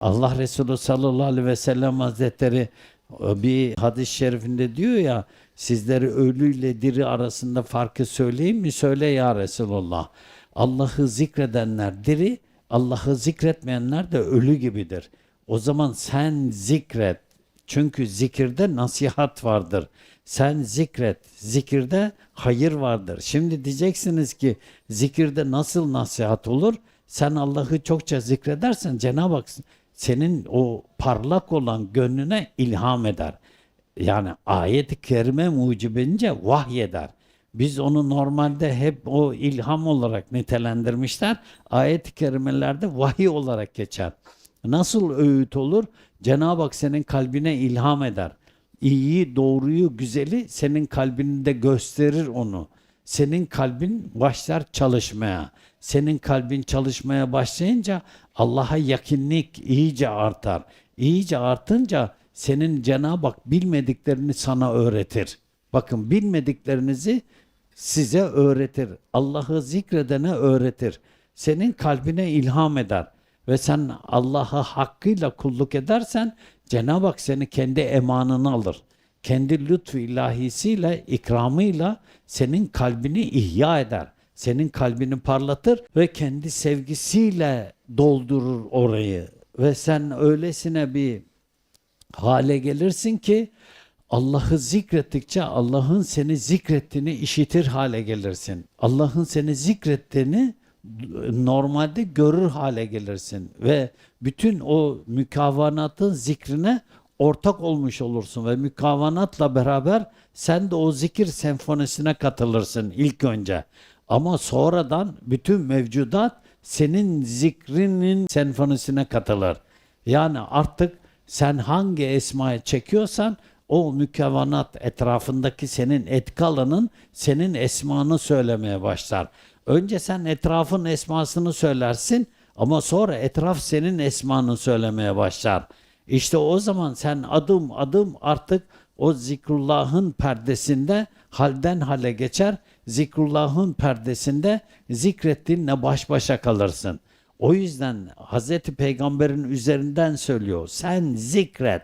Allah Resulü sallallahu aleyhi ve sellem hazretleri e, bir hadis-i şerifinde diyor ya sizleri ölüyle diri arasında farkı söyleyeyim mi? Söyle ya Resulullah. Allah'ı zikredenler diri, Allah'ı zikretmeyenler de ölü gibidir. O zaman sen zikret. Çünkü zikirde nasihat vardır. Sen zikret. Zikirde hayır vardır. Şimdi diyeceksiniz ki zikirde nasıl nasihat olur? Sen Allah'ı çokça zikredersen Cenab-ı Hak senin o parlak olan gönlüne ilham eder. Yani ayet-i kerime mucibince vahyeder. Biz onu normalde hep o ilham olarak nitelendirmişler. Ayet-i kerimelerde vahiy olarak geçer. Nasıl öğüt olur? Cenab-ı Hak senin kalbine ilham eder. İyiyi, doğruyu, güzeli senin kalbinde gösterir onu. Senin kalbin başlar çalışmaya. Senin kalbin çalışmaya başlayınca Allah'a yakınlık iyice artar. İyice artınca senin Cenab-ı Hak bilmediklerini sana öğretir. Bakın bilmediklerinizi size öğretir. Allah'ı zikredene öğretir. Senin kalbine ilham eder. Ve sen Allah'a hakkıyla kulluk edersen Cenab-ı Hak seni kendi emanını alır. Kendi lütfu ilahisiyle, ikramıyla senin kalbini ihya eder. Senin kalbini parlatır ve kendi sevgisiyle doldurur orayı. Ve sen öylesine bir hale gelirsin ki Allah'ı zikrettikçe Allah'ın seni zikrettiğini işitir hale gelirsin. Allah'ın seni zikrettiğini normalde görür hale gelirsin ve bütün o mükavanatın zikrine ortak olmuş olursun ve mükavanatla beraber sen de o zikir senfonisine katılırsın ilk önce. Ama sonradan bütün mevcudat senin zikrinin senfonisine katılır. Yani artık sen hangi esmaya çekiyorsan o mükevanat etrafındaki senin etki alanın senin esmanı söylemeye başlar. Önce sen etrafın esmasını söylersin ama sonra etraf senin esmanı söylemeye başlar. İşte o zaman sen adım adım artık o zikrullahın perdesinde halden hale geçer. Zikrullahın perdesinde zikrettiğinle baş başa kalırsın. O yüzden Hazreti Peygamber'in üzerinden söylüyor. Sen zikret.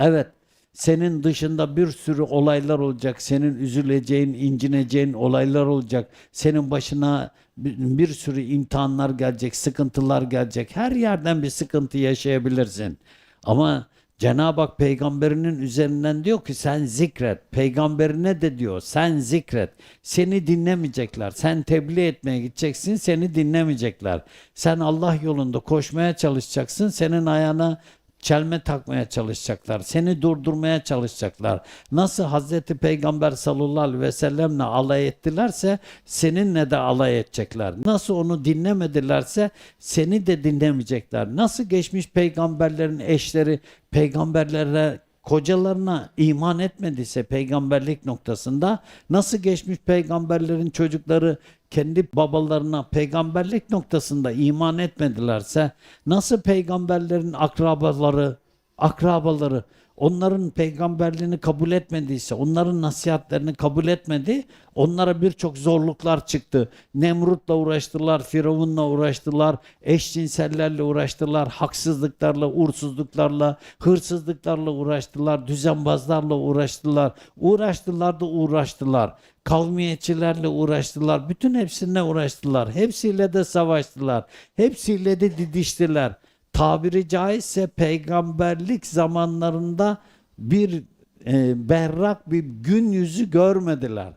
Evet senin dışında bir sürü olaylar olacak. Senin üzüleceğin, incineceğin olaylar olacak. Senin başına bir sürü imtihanlar gelecek, sıkıntılar gelecek. Her yerden bir sıkıntı yaşayabilirsin. Ama Cenab-ı Hak peygamberinin üzerinden diyor ki sen zikret. Peygamberine de diyor sen zikret. Seni dinlemeyecekler. Sen tebliğ etmeye gideceksin seni dinlemeyecekler. Sen Allah yolunda koşmaya çalışacaksın. Senin ayağına çelme takmaya çalışacaklar. Seni durdurmaya çalışacaklar. Nasıl Hazreti Peygamber sallallahu aleyhi ve sellemle alay ettilerse seninle de alay edecekler. Nasıl onu dinlemedilerse seni de dinlemeyecekler. Nasıl geçmiş peygamberlerin eşleri peygamberlere kocalarına iman etmediyse peygamberlik noktasında nasıl geçmiş peygamberlerin çocukları kendi babalarına peygamberlik noktasında iman etmedilerse nasıl peygamberlerin akrabaları akrabaları onların peygamberliğini kabul etmediyse, onların nasihatlerini kabul etmedi, onlara birçok zorluklar çıktı. Nemrut'la uğraştılar, Firavun'la uğraştılar, eşcinsellerle uğraştılar, haksızlıklarla, uğursuzluklarla, hırsızlıklarla uğraştılar, düzenbazlarla uğraştılar. Uğraştılar da uğraştılar. Kavmiyetçilerle uğraştılar. Bütün hepsine uğraştılar. Hepsiyle de savaştılar. Hepsiyle de didiştiler tabiri caizse peygamberlik zamanlarında bir e, berrak bir gün yüzü görmediler.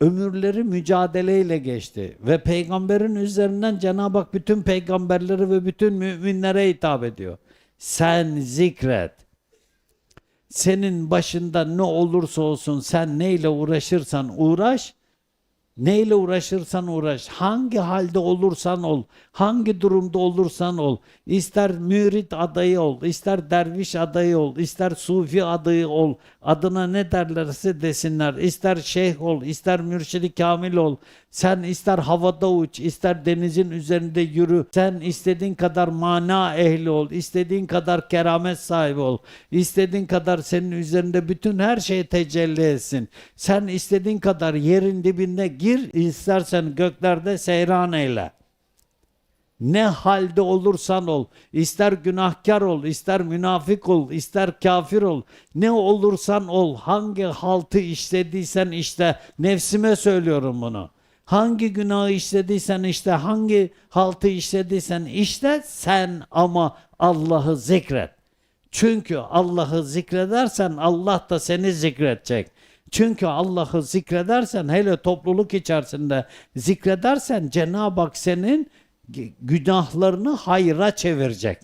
Ömürleri mücadeleyle geçti ve peygamberin üzerinden Cenab-ı Hak bütün peygamberleri ve bütün müminlere hitap ediyor. Sen zikret. Senin başında ne olursa olsun sen neyle uğraşırsan uğraş, Neyle uğraşırsan uğraş, hangi halde olursan ol, hangi durumda olursan ol, ister mürit adayı ol, ister derviş adayı ol, ister sufi adayı ol, adına ne derlerse desinler, ister şeyh ol, ister mürşidi kamil ol, sen ister havada uç, ister denizin üzerinde yürü, sen istediğin kadar mana ehli ol, istediğin kadar keramet sahibi ol, istediğin kadar senin üzerinde bütün her şey tecelli etsin, sen istediğin kadar yerin dibinde gir, istersen göklerde seyran eyle. Ne halde olursan ol, ister günahkar ol, ister münafık ol, ister kafir ol, ne olursan ol, hangi haltı işlediysen işte, nefsime söylüyorum bunu. Hangi günahı işlediysen işte, hangi haltı işlediysen işte sen ama Allah'ı zikret. Çünkü Allah'ı zikredersen Allah da seni zikredecek. Çünkü Allah'ı zikredersen hele topluluk içerisinde zikredersen Cenab-ı Hak senin günahlarını hayra çevirecek.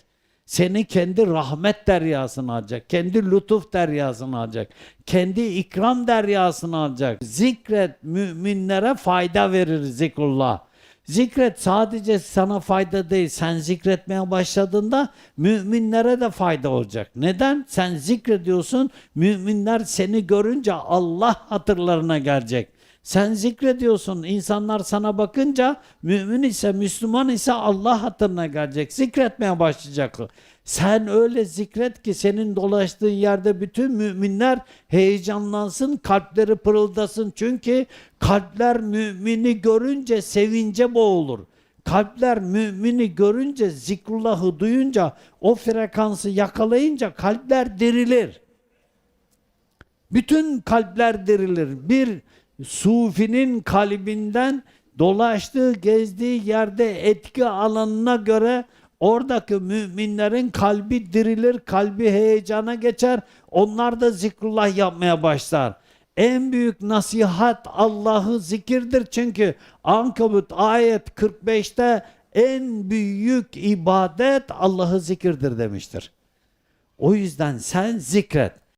Seni kendi rahmet deryasına alacak. Kendi lütuf deryasına alacak. Kendi ikram deryasına alacak. Zikret müminlere fayda verir zikrullah. Zikret sadece sana fayda değil. Sen zikretmeye başladığında müminlere de fayda olacak. Neden? Sen zikrediyorsun. Müminler seni görünce Allah hatırlarına gelecek. Sen zikrediyorsun. insanlar sana bakınca mümin ise Müslüman ise Allah hatırına gelecek. Zikretmeye başlayacak. Sen öyle zikret ki senin dolaştığın yerde bütün müminler heyecanlansın, kalpleri pırıldasın. Çünkü kalpler mümini görünce sevince boğulur. Kalpler mümini görünce, zikrullahı duyunca, o frekansı yakalayınca kalpler dirilir. Bütün kalpler dirilir. Bir sufinin kalbinden dolaştığı, gezdiği yerde etki alanına göre oradaki müminlerin kalbi dirilir, kalbi heyecana geçer. Onlar da zikrullah yapmaya başlar. En büyük nasihat Allah'ı zikirdir çünkü Ankabut ayet 45'te en büyük ibadet Allah'ı zikirdir demiştir. O yüzden sen zikret.